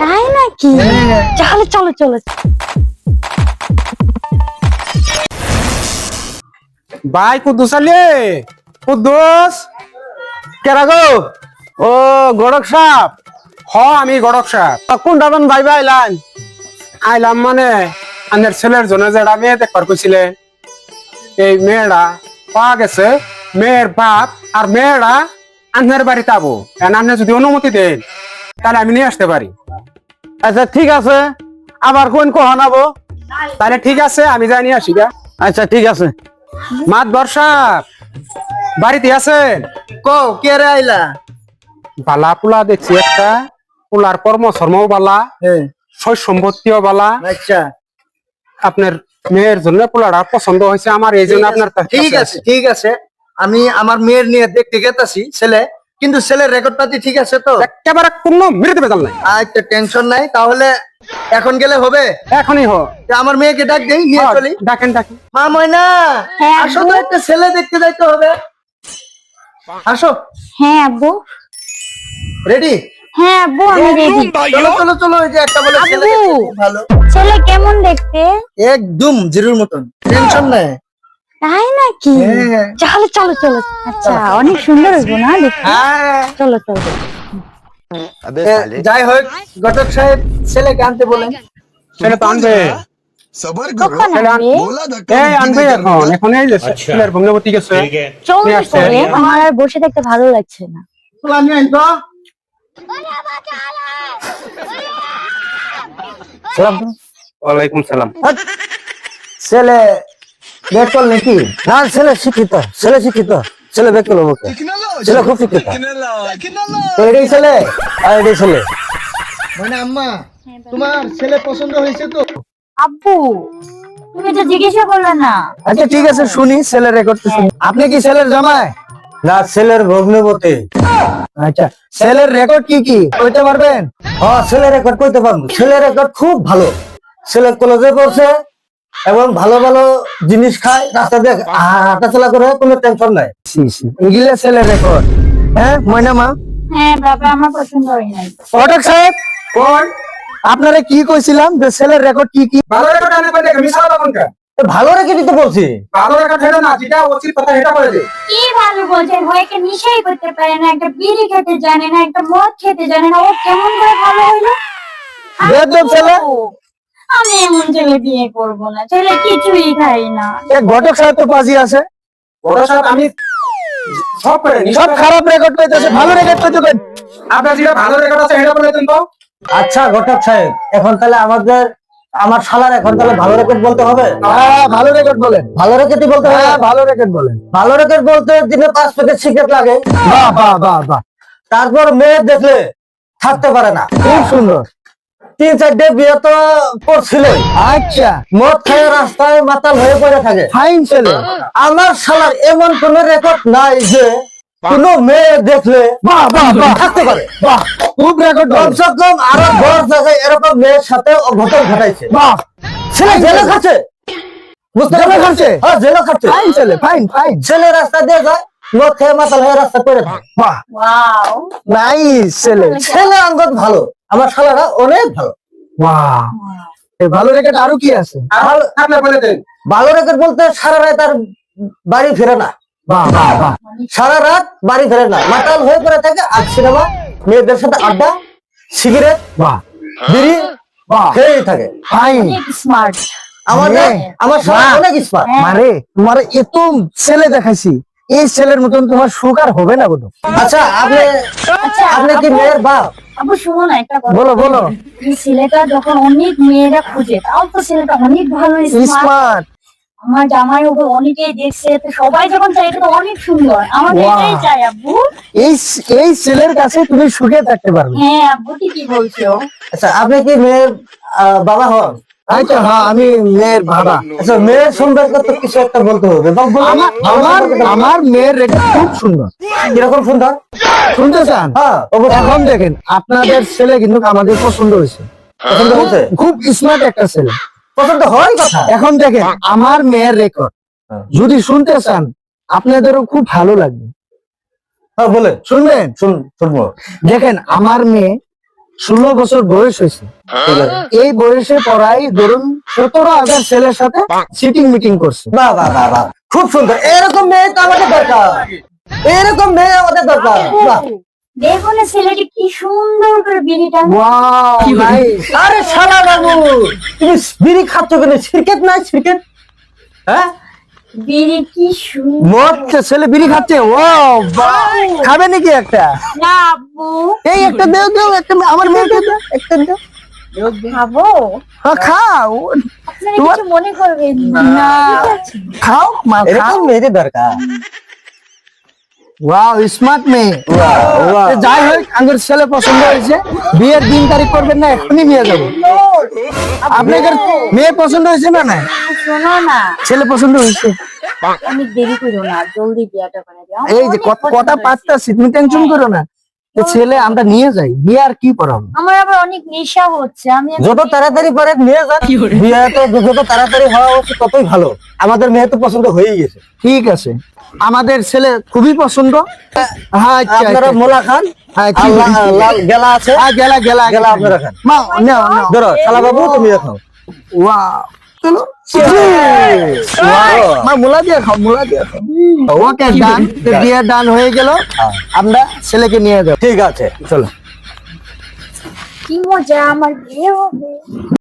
তাই নাকি? তাহলে চলো চলো ভাই কুদ্দুস আলী। কুদ্দুস। কেরা গো? ও গড়ক সাপ। হ আমি গড়ক সাপ। কোন দাবান ভাই ভাই আইলাম আইলাম মানে আনের ছেলের জন্য যেটা মেয়ে দেখবার কইছিলে। এই মেয়েরা পাওয়া গেছে। মেয়ের বাপ আর মেয়েরা আন্নার বাড়িতে আবো। আপনি যদি অনুমতি দেন তাহলে আমি নিয়ে আসতে পারি। আচ্ছা ঠিক আছে। আবার কোন কহানাবো তাহলে ঠিক আছে আমি যাই নিয়ে আসি গা আচ্ছা ঠিক আছে। মাত বর্ষা বাড়িতে আছেন? কো কে রে আইলা? বালা পোলা দেখছি একটা পোলার কর্ম শর্মও বালা হ্যাঁ সয় সম্পত্তিও বালা। আচ্ছা। আপনার মেয়ের জন্য পোলাটা পছন্দ হয়েছে আমার এই জন্য আপনার কাছে ঠিক আছে ঠিক আছে। আমি আমার মেয়ের নিয়ে দেখতে গেতাছি ছেলে। কিন্তু ছেলের রেকর্ড পাতি ঠিক আছে তো? একেবারে কোনো মেরে দেবে জান নাই আচ্ছা টেনশন নাই তাহলে এখন গেলে হবে? এখনই হো তা আমার মেয়েকে ডাক দেই নিয়ে চলি। ডাকেন ডাকেন। মা ময়না হ্যাঁ, আসো তো একটা ছেলে দেখতে যাইতে হবে। আসো। হ্যাঁ আব্বু। রেডি হ্যাঁ আব্বু আমি রেডি চলো চলো চলো ওই যে একটা বলে ছেলে ভালো। ছেলে কেমন দেখতে? একদম জিরুর মতন। টেনশন নাই। তাই নাকি? হ্যাঁ। চলো চলো চলো। আচ্ছা অনেক সুন্দর হইবো না? হ্যাঁ। চলো চলো। যাই হোক ঘটক সাহেব ছেলেকে আনতে বলেন। ছেলে? তো আনবে? বসে থাকতে ভালো লাগছে না। ওয়ালাইকুম সালাম। ছেলে বের করল নাকি? না ছেলে শিক্ষিত ছেলে শিক্ষিত ছেলে ব্যক্তি লোকে ছেলে খুব শিক্ষিত। তো এটাই ছেলে? আর এটাই ছেলে? মানে আম্মা তোমার ছেলে পছন্দ হয়েছে তো? আব্বু তুমি তো জিজ্ঞাসা করলে না। আচ্ছা ঠিক আছে শুনি ছেলের রেকর্ড শুনি। আপনি কি ছেলের জামাই? না ছেলের ভগ্নবতী আচ্ছা ছেলের রেকর্ড কি কি? কইতে পারবেন? হ্যাঁ ছেলে রেকর্ড করতে পারব। ছেলে রেকর্ড খুব ভালো। ছেলে কলেজে পড়ছে এবং ভালো ভালো জিনিস খায় রাস্তা দিয়ে হাঁটাচলা করে কোনো টেনশন নাই। এগুলা ছেলের রেকর্ড হ্যাঁ ময়না মা? হ্যাঁ বাবা আমার পছন্দ হয় নাই। ফটক সাহেব? কোন? আপনারা কি কইছিলাম যে ছেলের রেকর্ড কি কি? ভালো দেখে মিশা তখন ভালো রেখে দিতে বলছি। ভালো রেখা না যেটা উচিত কথা সেটা করে দে। কি ভালো বলছেন ও একটা নিশাই করতে পারে না একটা বিড়ি খেতে জানে না একটা মদ খেতে জানে না ও কেমন করে ভালো হইল? বেয়াদব ছেলে। আমি এমন ছেলে বিয়ে করব না ছেলে কিছুই খাই না। এ ঘটক সাহেব তো পাজি আছে। বড় সাহেব আমি সব করে নি সব খারাপ রেকর্ড পাইতেছে ভালো রেকর্ড পাইতে আপনার যেটা ভালো রেখা আছে সেটা বলে দেন তো। আচ্ছা ঘটক সাহেব এখন তাহলে আমাদের আমার শালার এখন তাহলে ভালো রেকর্ড বলতে হবে? হ্যাঁ ভালো রেকর্ড বলেন। ভালো রেকর্ডই বলতে হবে? হ্যাঁ ভালো রেকর্ড বলেন। ভালো রেকর্ড বলতে দিনে পাঁচ প্যাকেট সিগারেট লাগে। বাহ বাহ বাহ বাহ। তারপর মেয়ে দেখলে থাকতে পারে না। খুব সুন্দর। তিন চারটে বিয়ে তো করছিল আচ্ছা। মদ খেয়ে রাস্তায় মাতাল হয়ে পড়ে থাকে। ফাইন ছেলে। আমার শালার এমন কোন রেকর্ড নাই যে কোন মেয়ে দেখলে বাহ বাহ বাহ। থাকতে পারে। বাহ খুব রেকর্ড কমসে কম আরও দশ জায়গায় এরকম মেয়ের সাথে অঘটন ঘটাইছে। বাহ। ছেলে জেলে খাচ্ছে। বুঝতে? খাচ্ছে? হ্যাঁ জেলে খাচ্ছে। ফাইন ছেলে ফাইন ফাইন। ছেলে রাস্তা দিয়ে যায়। মদ খেয়ে মাতাল হয়ে রাস্তা নাইস ছেলে। ছেলে আঙ্গত ভালো। আমার শালারা অনেক ভালো। ভালো রেকর্ড আরও কি আছে? ভালো রেকর্ড বলতে সারা রাত আর বাড়ি ফেরে না। বাহ বাহ বাহ। সারা রাত বাড়ি ফেরে না। মাতাল হয়ে পড়ে থাকে আর সিনেমা মেয়েদের সাথে আড্ডা সিগারেট বাহ। বিড়ি বাহ। খেয়েই থাকে। ফাইন স্মার্ট আমাদের হ্যাঁ। আমার বাহ। অনেক স্মার্ট মারে তোমার এত ছেলে দেখাইছি। এই ছেলের মতন তোমার সুখ আর হবে না কোনো আচ্ছা আপনি আচ্ছা আপনি কি মেয়ের বাপ? আব্বু শুনো না একটা কথা বলো বলো। এই ছেলেটা যখন অনেক মেয়েরা খুঁজে তাও তো ছেলেটা অনেক ভালো স্মার্ট আমার জামাই ওকে অনেকেই দেখছে সবাই যখন চাই এটা তো অনেক সুন্দর। আমার. এটাই চাই আব্বু এই এই ছেলের কাছে তুমি সুখে থাকতে পারবে। হ্যাঁ আব্বু ঠিকই বলছো। আচ্ছা আপনি কি মেয়ের বাবা হন? আচ্ছা হ্যাঁ আমি মেয়ের বাবা আচ্ছা মেয়ের সম্পর্কে তো কিছু একটা বলতে হবে। আমার আমার আমার মেয়ের রেকর্ড খুব সুন্দর। কীরকম সুন্দর? শুনতে চান? হ্যাঁ এখন দেখেন আপনাদের ছেলে কিন্তু আমাদের পছন্দ হয়েছে। পছন্দ হয়েছে? খুব স্মার্ট একটা ছেলে। পছন্দ হয় কথা? এখন দেখেন আমার মেয়ের রেকর্ড হ্যাঁ। যদি শুনতে চান আপনাদেরও খুব ভালো লাগবে। হ্যাঁ বলে শুনবেন? শুন শুনব। দেখেন আমার মেয়ে ষোলো বছর বয়স হয়েছে। এই বয়সে পড়াই ধরুন সতেরো হাজার ছেলের সাথে সিটিং মিটিং করছে। বাহ বাহ বাহ বাহ। খুব সুন্দর। এরকম মেয়ে তো আমাদের দরকার। এরকম মেয়ে আমাদের দরকার। বাহ। দেখো না ছেলেটি কি সুন্দর করে বিড়ি টান আরে শালা বাবু তুমি বিড়ি খাচ্ছ কেন? সিরকেট নাই সিরকেট? হ্যাঁ? বিড়ি কি সুন্দর। ছেলে বিড়ি খাচ্ছে। ও। খাবে নাকি একটা? না আব্বু। এই একটা দেও দেও একটা আমার মেয়েকে দাও একটা দেও। খাব? হ্যাঁ, খাও। তোমার- মনে না। খাও মা খাও। এরকম মেয়েদের দরকার। ওয়াও স্মার্ট মেয়ে। যাই হোক আঙ্গুর ছেলে পছন্দ হয়েছে। বিয়ের দিন তারিখ করবেন না এখনই বিয়ে যাব। আপনাদের মেয়ে পছন্দ হয়েছে না না শোনো না। ছেলে পছন্দ হয়েছে? অনেক দেরি করো না জলদি বিয়েটা করে দাও। এই যে কত কথা পারতাছি তুমি টেনশন করো না। ছেলে আমরা নিয়ে যাই। বিয়ে আর কি পড়াবো? আমার আবার অনেক নেশা হচ্ছে আমি যত তাড়াতাড়ি পারে নিয়ে যান বিয়ে তো যত তাড়াতাড়ি হওয়া উচিত ততই ভালো। আমাদের মেয়ে তো পছন্দ হয়েই গেছে। ঠিক আছে। আমাদের ছেলে খুবই পছন্দ। হ্যাঁ আচ্ছা, আপনারা আচ্ছা। মোলা খান। হ্যাঁ, আর ঠিক লা- আছে। লাল গেলা আছে। হ্যাঁ, গেলা গেলা গেলা। আপনারা খান। মা নাও নাও। ধরো শালা বাবু তুমি খাও। ওয়াও। চলো। মা মুলা দিয়ে খাও মুলা দিয়ে খাও। ওকে ডান দিয়ে ডান হয়ে গেল। আমরা ছেলেকে নিয়ে যাব। ঠিক আছে চলো। কি মজা আমার বিয়ে হবে।